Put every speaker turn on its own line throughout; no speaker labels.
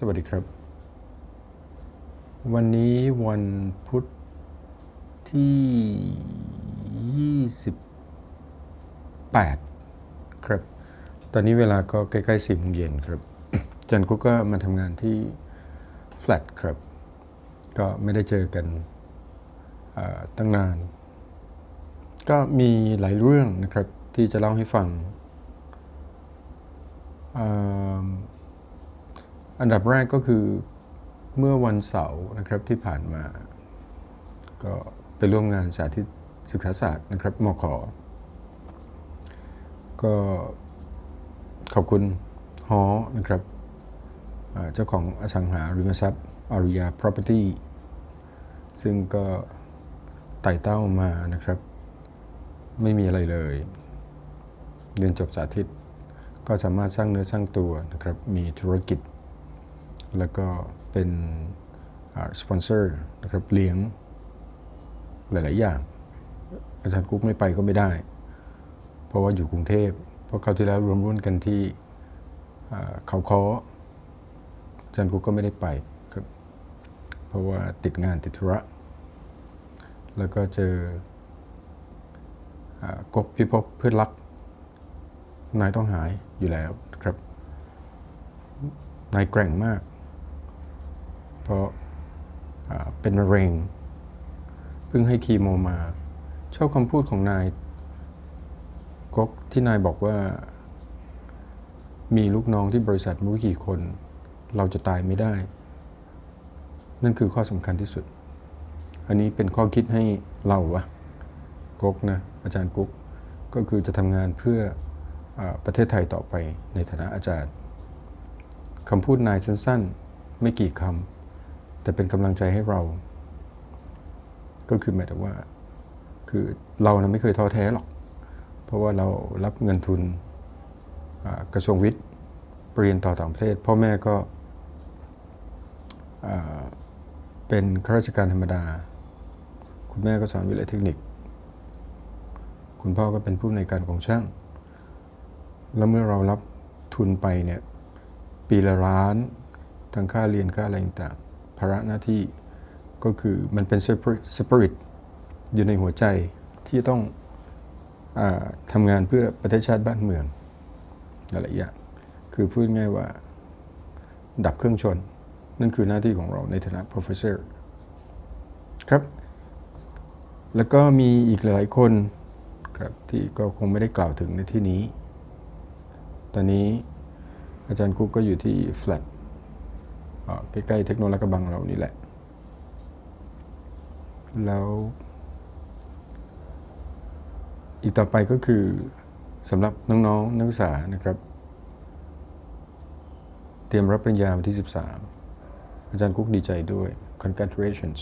สวัสดีครับ วันนี้วันพุธที่ 28 ครับ ตอนนี้เวลาก็ใกล้ๆ4โมงเย็นครับ จันกุ๊กก็มาทำงานที่ flat ครับ ก็ไม่ได้เจอกันตั้งนาน ก็มีหลายเรื่องนะครับที่จะเล่าให้ฟัง อันดับแรกก็คือเมื่อวันเสาร์นะครับที่ผ่านมา ก็ไปร่วมงานสาธิตศึกษาศาสตร์นะครับมขก็ขอบคุณฮอนะครับเจ้าของอสังหาริมทรัพย์อาริยา property ซึ่งก็ไต่เต้ามานะครับ ไม่มีอะไรเลย เรียนจบสาธิต ก็สามารถสร้างเนื้อสร้างตัวนะครับ มีธุรกิจ แล้วก็เป็นสปอนเซอร์นะครับเลี้ยงหลาย ๆ อย่าง อาจารย์กุ๊กไม่ไปก็ไม่ได้ เพราะว่าอยู่กรุงเทพ เพราะเขาวที่แล้วรวมรุ่นกันที่เขาคออาจารย์กุ๊กก็ไม่ได้ไปครับ เพราะว่าติดงานติดธุระ แล้วก็เจอกบพิภพเพื่อนรัก นายต้องหายอยู่แล้วครับ นายแกร่งมาก เพราะเป็นมะเร็งเพิ่งให้คีโมมา ชอบคำพูดของนายกกที่นายบอกว่า มีลูกน้องที่บริษัทไม่รู้กี่คน เราจะตายไม่ได้ นั่นคือข้อสำคัญที่สุด อันนี้เป็นข้อคิดให้เราวะกกนะอาจารย์กุ๊กก็คือจะทำงานเพื่ออประเทศไทยต่อไปในฐานะอาจารย์คำพูดนายสั้นๆ ไม่กี่คำ แต่เป็นกำลังใจให้เรา ก็คือหมายถึงว่า คือเรานะไม่เคยท้อแท้หรอก เพราะว่าเรารับเงินทุนกระทรวงวิทย์ปเรียนต่อต่างประเทศ พ่อแม่ก็เป็นข้าราชการธรรมดา คุณแม่ก็สอนวิทยาลัยเทคนิค คุณพ่อก็เป็นผู้ในการของช่าง แล้วเมื่อเรารับทุนไปเนี่ย ปีละล้าน ทั้งค่าเรียนค่าอะไรต่าง ภาระหน้าที่ก็คือมันเป็นสปิริตอยู่ในหัวใจที่ต้องอทำงานเพื่อประเทศชาติบ้านเมืองหลายอย่างคือพูดง่ายว่าดับเครื่องชน นั่นคือหน้าที่ของเราในฐานะ professor ครับ แล้วก็มีอีกหลายคนครับที่ก็คงไม่ได้กล่าวถึงในที่นี้ ตอนนี้อาจารย์กุ๊กก็อยู่ที่แฟลต ใกล้ๆเทคโนโลยีกระบังเรานี่แหละ แล้วอีกต่อไปก็คือสำหรับน้องๆนักศึกษานะครับ เตรียมรับปริญญาวันที่ 13 อาจารย์กุ๊กดีใจด้วย congratulations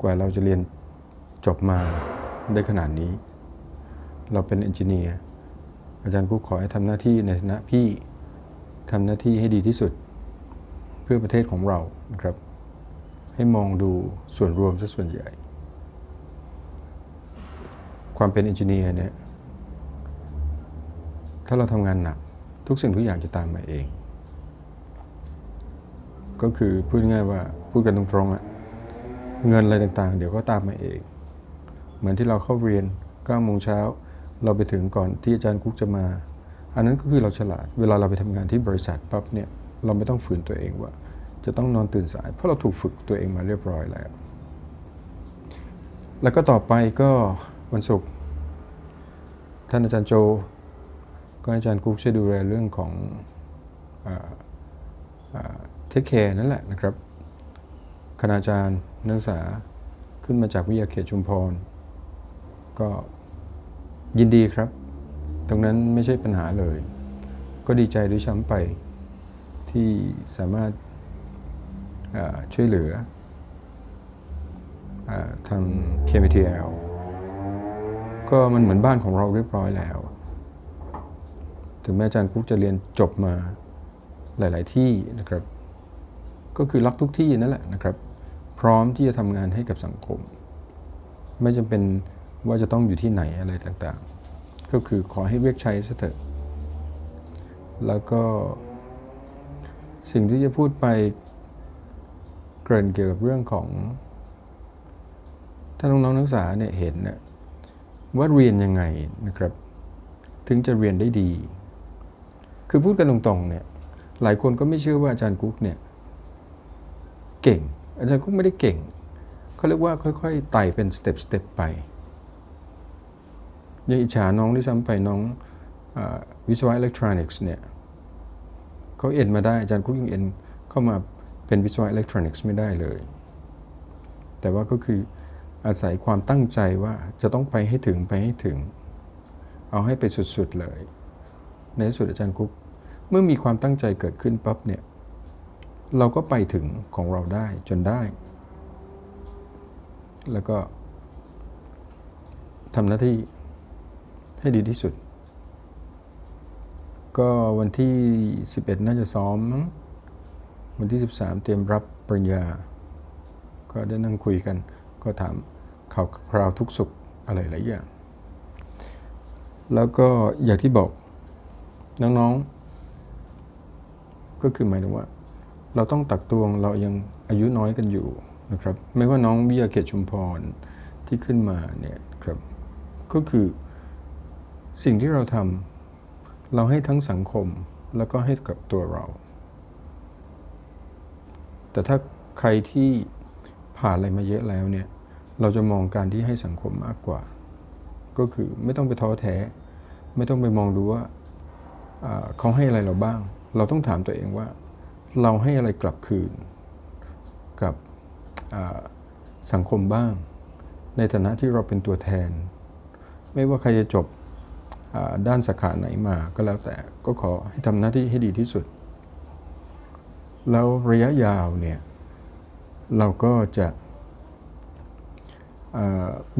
กว่าเราจะเรียนจบมาได้ขนาดนี้ เราเป็นเอนจิเนียร์อาจารย์กุ๊กขอให้ทำหน้าที่ในฐานะพี่ทำหน้าที่ให้ดีที่สุด เพื่อประเทศของเรานะครับ ให้มองดูส่วนรวมซะส่วนใหญ่ ความเป็นเอนจิเนียร์เนี่ยถ้าเราทำงานหนัก ทุกสิ่งทุกอย่างจะตามมาเอง ก็คือพูดง่ายว่าพูดกันตรงๆอะเงินอะไรต่างๆ เดี๋ยวก็ตามมาเอง เหมือนที่เราเข้าเรียน9โมงเช้าเราไปถึงก่อนที่อาจารย์กุ๊กจะมา อันนั้นก็คือเราฉลาด เวลาเราไปทำงานที่บริษัทปั๊บเนี่ย เราไม่ต้องฝืนตัวเองว่า จะต้องนอนตื่นสาย เพราะเราถูกฝึกตัวเองมาเรียบร้อยแล้ว แล้วก็ต่อไปก็วันศุกร์ท่านอาจารย์โจ ก็อาจารย์กุ๊กช่วยดูแลเรื่องของเทคแคร์นั่นแหละนะครับคณาจารย์นักศึกษาขึ้นมาจากวิทยาเขตชุมพร ก็ยินดีครับ ตรงนั้นไม่ใช่ปัญหาเลย ก็ดีใจด้วยซ้ำไป ที่สามารถช่วยเหลืออทาง KMTL ก็มันเหมือนบ้านของเราเรียบร้อยแล้ว ถึงแม้อาจารย์กุ๊กจะเรียนจบมาหลาย ๆ ที่นะครับ ก็คือรักทุกที่นั่นแหละนะครับ พร้อมที่จะทำงานให้กับสังคม ไม่จำเป็นว่าจะต้องอยู่ที่ไหนอะไรต่าง ๆ ก็คือขอให้เรียกใช้ซะเถอะแล้วก็ สิ่งที่จะพูดไปเกริ่นเกี่ยวกับเรื่องของ ถ้าน้องๆนักศึกษาเนี่ยเห็นเนี่ยว่าเรียนยังไงนะครับ ถึงจะเรียนได้ดี คือพูดกันตรงๆเนี่ยหลายคนก็ไม่เชื่อว่าอาจารย์กุ๊กเนี่ยเก่ง อาจารย์กุ๊กไม่ได้เก่งเขาเรียกว่าค่อยๆไต่เป็นสเต็ปสเต็ปไปยังอิจฉาน้องที่ซ้ำไปน้องอวิศวะอิเล็กทรอนิกส์เนี่ย เขาเอ็นมาได้อาจารย์กุ๊กยังเอ็นเข้ามาเป็นวิศวะอิเล็กทรอนิกส์ไม่ได้เลย แต่ว่าก็คืออาศัยความตั้งใจว่าจะต้องไปให้ถึงไปให้ถึง เอาให้ไปสุดๆเลย ในที่สุดอาจารย์กุ๊กเมื่อมีความตั้งใจเกิดขึ้นปั๊บเนี่ยเราก็ไปถึงของเราได้จนได้ แล้วก็ทำหน้าที่ให้ดีที่สุด ก็วันที่ 11 น่าจะซ้อมมั้งวันที่ 13 เตรียมรับปริญญา ก็ได้นั่งคุยกัน ก็ถามข่าวคราวทุกสุขอะไรหลายอย่าง แล้วก็อย่างที่บอกน้องๆ ก็คือหมายถึงว่า เราต้องตักตวงเรายังอายุน้อยกันอยู่นะครับไม่ว่าน้องวิยาเกตชุมพรที่ขึ้นมาเนี่ยครับก็คือสิ่งที่เราทำ เราให้ทั้งสังคมแล้วก็ให้กับตัวเรา แต่ถ้าใครที่ผ่านอะไรมาเยอะแล้วเนี่ย เราจะมองการที่ให้สังคมมากกว่า ก็คือไม่ต้องไปท้อแท้ ไม่ต้องไปมองดูว่าเขาให้อะไรเราบ้าง เราต้องถามตัวเองว่า เราให้อะไรกลับคืน กับสังคมบ้าง ในฐานะที่เราเป็นตัวแทน ไม่ว่าใครจะจบ ด้านสาขาไหนมาก็แล้วแต่ก็ขอให้ทำหน้าที่ให้ดีที่สุด แล้วระยะยาวเนี่ย เราก็จะ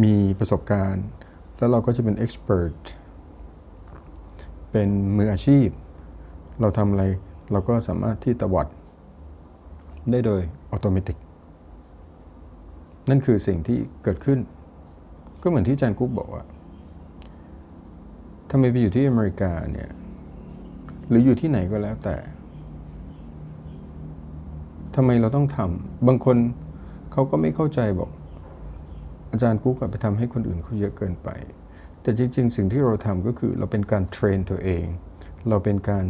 มีประสบการณ์ แล้วเราก็จะเป็นเอ็กซ์เพรสเป็นมืออาชีพ เราทำอะไรเราก็สามารถที่ตวัดได้โดยอัตโนมัตินั่นคือสิ่งที่เกิดขึ้น ก็เหมือนที่อาจารย์กุ๊กบอกว่าำไมไปอยู่ที่อเมริกาเนี่ย หรืออยู่ที่ไหนก็แล้วแต่ทำไมเราต้องทำบางคนเขาก็ไม่เข้าใจบอก อาจารย์กุ๊กไปทำให้คนอื่นเขาเยอะเกินไป แต่จริง ๆ สิ่งที่เราทำก็คือเราเป็นการเทรนตัวเอง เราเป็นการ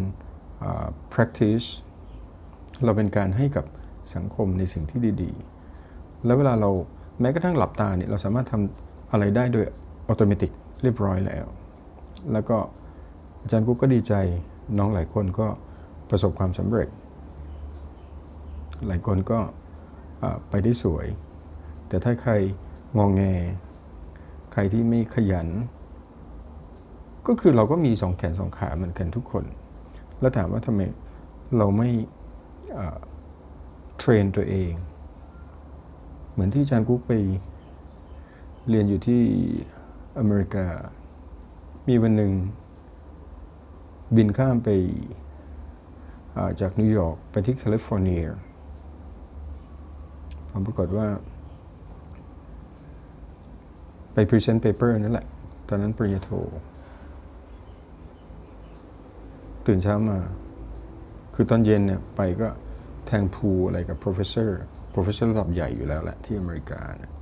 practice เราเป็นการให้กับสังคมในสิ่งที่ดีๆ แล้วเวลาเราแม้กระทั่งหลับตาเนี่ยเราสามารถทำอะไรได้โดยอัตโนมัติเรียบร้อยแล้ว แล้วก็อาจารย์กุ๊กก็ดีใจน้องหลายคนก็ประสบความสำเร็จ หลายคนก็ไปได้สวย แต่ถ้าใครงองแง ใครที่ไม่ขยัน ก็คือเราก็มีสองแขนสองขาเหมือนกันทุกคน แล้วถามว่าทำไมเราไม่เทรนตัวเอง เหมือนที่อาจารย์กุ๊กไปเรียนอยู่ที่อเมริกา มีวันหนึ่ง บินข้ามไปจากนิวยอร์กไปที่แคลิฟอร์เนียผมปรากฏว่า ไปพรีเซนต์เปเปอร์นั่นแหละ ตอนนั้นปริญญาโท ตื่นเช้ามา คือตอนเย็นเนี่ยไปก็แทงพูอะไรกับ professor professor ระดับใหญ่อยู่แล้วแหละที่อเมริกานะ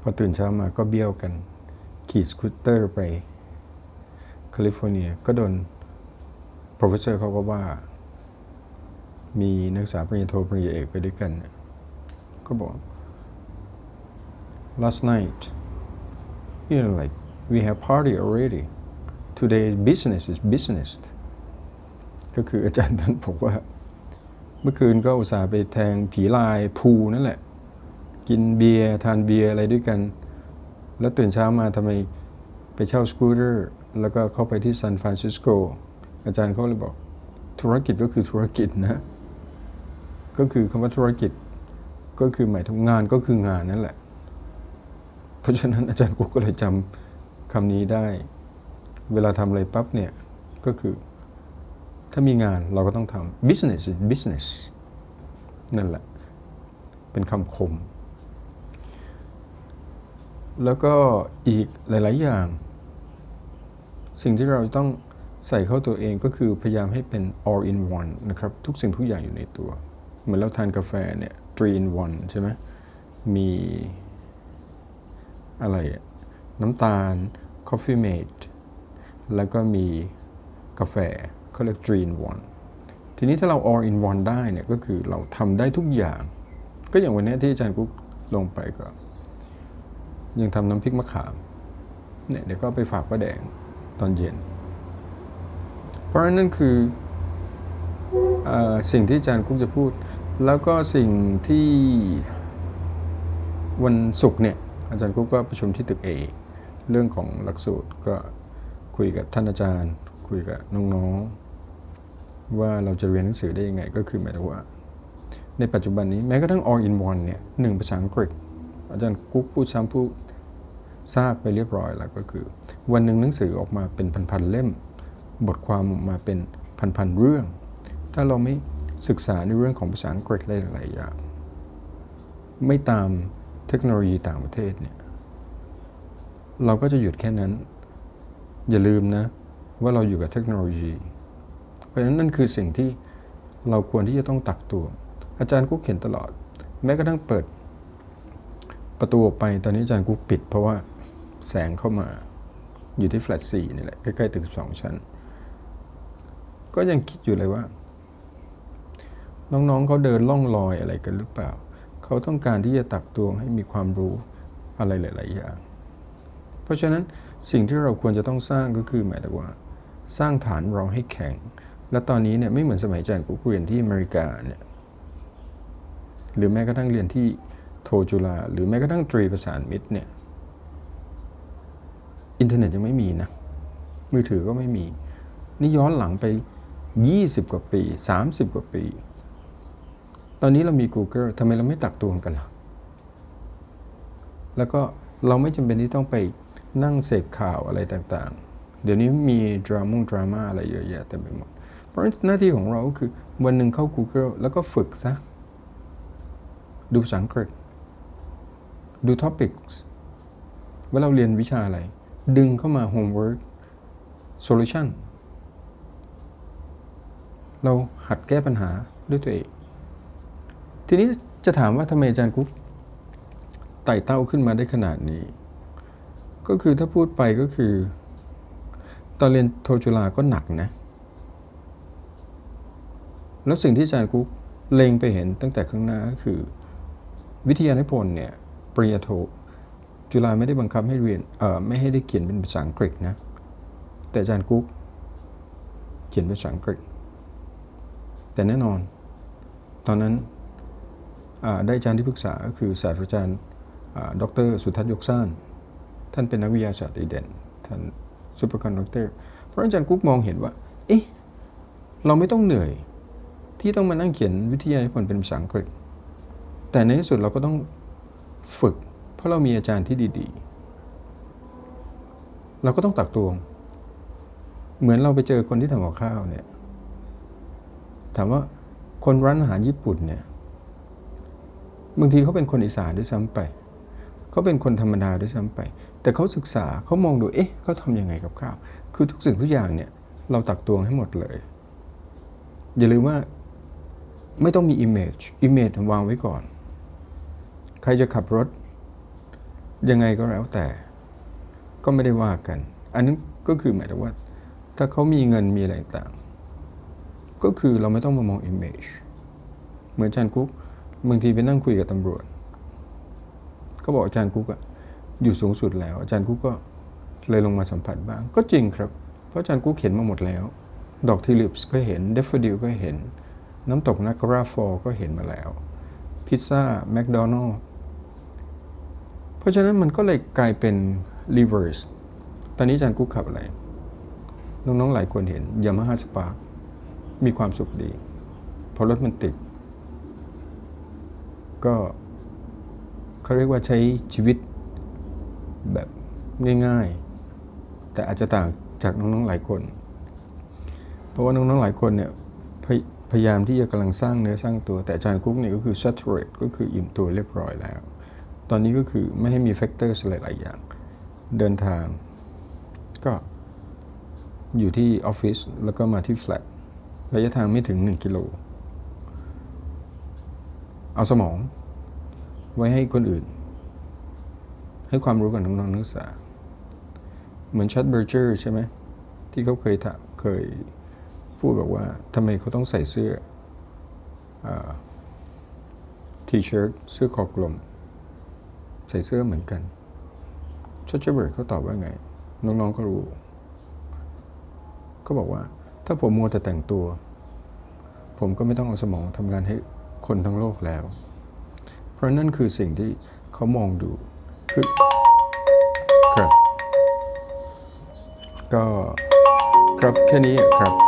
พอตื่นเช้ามาก็เบี้ยวกัน ขี่สกูตเตอร์ไปแคลิฟอร์เนียก็โดน professor เขาก็ว่า มีนักศึกษาปริญญาโทปริญญาเอกไปด้วยกัน ก็บอก last night you know like we have party already today business is business ก็คืออาจารย์ท่านบอกว่า เมื่อคืนก็อุตส่าห์ไปแทงผีลายพูนั่นแหละ กินเบียร์ทานเบียร์อะไรด้วยกัน แล้วตื่นเช้ามาทำไมไปเช่าสกูตเตอร์แล้วก็เข้าไปที่ซานฟรานซิสโกอาจารย์เขาเลยบอก ธุรกิจก็คือธุรกิจนะ ก็คือคำว่าธุรกิจ ก็คือหมายถึงงานก็คืองานนั่นแหละ เพราะฉะนั้นอาจารย์กุ๊กก็เลยจำคำนี้ได้ เวลาทำอะไรปั๊บเนี่ย ก็คือ ถ้ามีงานเราก็ต้องทำ business is business นั่นแหละ เป็นคำคม แล้วก็อีกหลาย ๆ อย่าง สิ่งที่เราต้องใส่เข้าตัวเองก็คือพยายามให้เป็น all in one นะครับ ทุกสิ่งทุกอย่างอยู่ในตัว เหมือนเราทานกาแฟเนี่ย three in one ใช่ไหมมีอะไร น้ำตาล coffee mate แล้วก็มีกาแฟเขาเรียก three in one ทีนี้ถ้าเรา all in one ได้เนี่ยก็คือเราทำได้ทุกอย่าง ก็อย่างวันนี้ที่อาจารย์กุ๊กลงไปก็ ยังทำน้ำพริกมะขามเนี่ยเดี๋ยวก็ไปฝากป้าแดงตอนเย็น เพราะฉะนั้นนั่นคือออสิ่งที่อาจารย์กุ๊กจะพูด แล้วก็สิ่งที่วันศุกร์เนี่ยอาจารย์กุ๊กก็ประชุมที่ตึกเอเรื่องของหลักสูตรก็คุยกับท่านอาจารย์ คุยกับน้องๆ ว่าเราจะเรียนหนังสือได้ยังไง ก็คือหมายถึงว่า ในปัจจุบันนี้แม้กระทั่ง all in one เนี่ยหนึ่งภาษาอังกฤษ อาจารย์กุ๊กพูดซ้ำพูด ทราบไปเรียบร้อยแล้วก็คือ วันหนึ่งหนังสือออกมาเป็นพันๆเล่ม บทความออกมาเป็นพันๆเรื่อง ถ้าเราไม่ศึกษาในเรื่องของภาษาอังกฤษหลายๆอย่างไม่ตามเทคโนโลยีต่างประเทศเนี่ยเราก็จะหยุดแค่นั้น อย่าลืมนะ ว่าเราอยู่กับเทคโนโลยี เพราะฉะนั้นนั่นคือสิ่งที่เราควรที่จะต้องตักตัว อาจารย์กุ๊กเขียนตลอด แม้กระทั่งเปิด ประตูออกไปตอนนี้อาจารย์กุ๊กปิด เพราะว่าแสงเข้ามาอยู่ที่แฟลต4นี่แหละใกล้ๆตึก12ชั้น ก็ยังคิดอยู่เลยว่า น้องๆเขาเดินล่องลอยอะไรกันหรือเปล่า เขาต้องการที่จะตักตวงให้มีความรู้อะไรหลาย ๆ อย่าง เพราะฉะนั้นสิ่งที่เราควรจะต้องสร้างก็คือหมายถึงว่า สร้างฐานเราให้แข็ง และตอนนี้เนี่ยไม่เหมือนสมัยอาจารย์กุ๊กเรียนที่อเมริกาเนี่ยหรือแม้กระทั่งเรียนที่ โทจุฬาหรือแม้กระทั่งตรีประสานมิตรเนี่ยอินเทอร์เน็ตยังไม่มีนะ มือถือก็ไม่มี นี่ย้อนหลังไป 20 กว่าปี 30 กว่าปี ตอนนี้เรามี Google ทำไมเราไม่ตักตวงกันล่ะ แล้วก็เราไม่จำเป็นที่ต้องไปนั่งเสพข่าวอะไรต่างๆ เดี๋ยวนี้มีดราม่งดราม่าอะไรเยอะแยะเต็มไปหมด เพราะหน้าที่ของเราก็คือวันหนึ่งเข้า Google แล้วก็ฝึกซะ ดูภาษาอังกฤษ ดู topics ว่าเราเรียนวิชาอะไร ดึงเข้ามา homework solution เราหัดแก้ปัญหาด้วยตัวเอง ทีนี้จะถามว่าทำไมอาจารย์กุ๊กไต่เต้าขึ้นมาได้ขนาดนี้ ก็คือถ้าพูดไปก็คือ ตอนเรียนโทจุฬาก็หนักนะ แล้วสิ่งที่อาจารย์กุ๊กเล็งไปเห็นตั้งแต่ข้างหน้าก็คือ วิทยานิพนธ์เนี่ย ปริญญาโทจุฬาไม่ได้บังคับให้เรียนเอ่อไม่ให้ได้เขียนเป็นภาษาอังกฤษนะ แต่อาจารย์กุ๊กเขียนเป็นภาษาอังกฤษ แต่แน่นอน ตอนนั้นได้อาจารย์ที่ปรึกษาก็คือศาสตราจารย์ดร สุทัศน์ยกซ่าน ท่านเป็นนักวิทยาศาสตร์ดีเด่น ท่านซูเปอร์คอนดักเตอร์ เพราะอาจารย์กุ๊กมองเห็นว่า เอ๊ะ เราไม่ต้องเหนื่อย ที่ต้องมานั่งเขียนวิทยานิพนธ์เป็นภาษาอังกฤษ แต่ในที่สุดเราก็ต้อง ฝึก เพราะเรามีอาจารย์ที่ดี ๆ เราก็ต้องตักตวง เหมือนเราไปเจอคนที่ทำกับข้าวเนี่ย ถามว่าคนร้านอาหารญี่ปุ่นเนี่ยบางทีเขาเป็นคนอีสานด้วยซ้ำไปเขาเป็นคนธรรมดาด้วยซ้ำไป แต่เขาศึกษาเขามองดูเอ๊ะเขาทำยังไงกับข้าว คือทุกสิ่งทุกอย่างเนี่ยเราตักตวงให้หมดเลย อย่าลืมว่าไม่ต้องมี image image วางไว้ก่อน ใครจะขับรถ ยังไงก็แล้วแต่ ก็ไม่ได้ว่ากัน อันนั้นก็คือหมายถึงว่า ถ้าเขามีเงินมีอะไรต่างก็คือเราไม่ต้องมามอง image เหมือนอาจารย์กุ๊กบางทีไปนั่งคุยกับตำรวจ ก็บอกอาจารย์กุ๊กอะอยู่สูงสุดแล้ว อาจารย์กุ๊กก็เลยลงมาสัมผัสบ้าง ก็จริงครับ เพราะอาจารย์กุ๊กเห็นมาหมดแล้ว ดอกทิลิปส์ก็เห็นเดฟเฟดิลก็เห็น น้ำตกนักราฟอร์ก็เห็นมาแล้ว พิซซ่าแมคโดนัลล์ ราะฉะนั้นมันก็เลยกลายเป็น reverse ตอนนี้อาจารย์กุ๊กขับอะไร น้องๆหลายคนเห็นยามาฮ่าสปาร์มีความสุขดีเพราะรถมันติด ก็เขาเรียกว่าใช้ชีวิตแบบง่ายๆ แต่อาจจะต่างจากน้องๆหลายคน เพราะว่าน้องๆหลายคนเนี่ยพยพยายามที่จะกำลังสร้างเนื้อสร้างตัวแต่อาจารย์กุ๊กเนี่ยก็คือ saturate ก็คืออิ่มตัวเรียบร้อยแล้ว ตอนนี้ก็คือไม่ให้มี factors หลายๆอย่าง เดินทางก็อยู่ที่ออฟฟิศแล้วก็มาที่แฟลตระยะทางไม่ถึง 1 กิโล เอาสมอง ไว้ให้คนอื่น ให้ความรู้กับน้องๆนักศึกษา เหมือนชัดเบอร์เจอร์ใช่ไหม ที่เขาเคยเคยพูดบอกว่าทำไมเขาต้องใส่เสื้อทีเชิ้ตเสื้อคอกลม ใส่เสื้อเหมือนกันชัดเบอร์ดเขาตอบว่าไง น้องๆก็รู้ก็บอกว่า ถ้าผมมัวแต่แต่งตัว ผมก็ไม่ต้องเอาสมองทำงานให้คนทั้งโลกแล้ว เพราะนั่นคือสิ่งที่เขามองดูคือครับ ก็ครับแค่นี้ครับ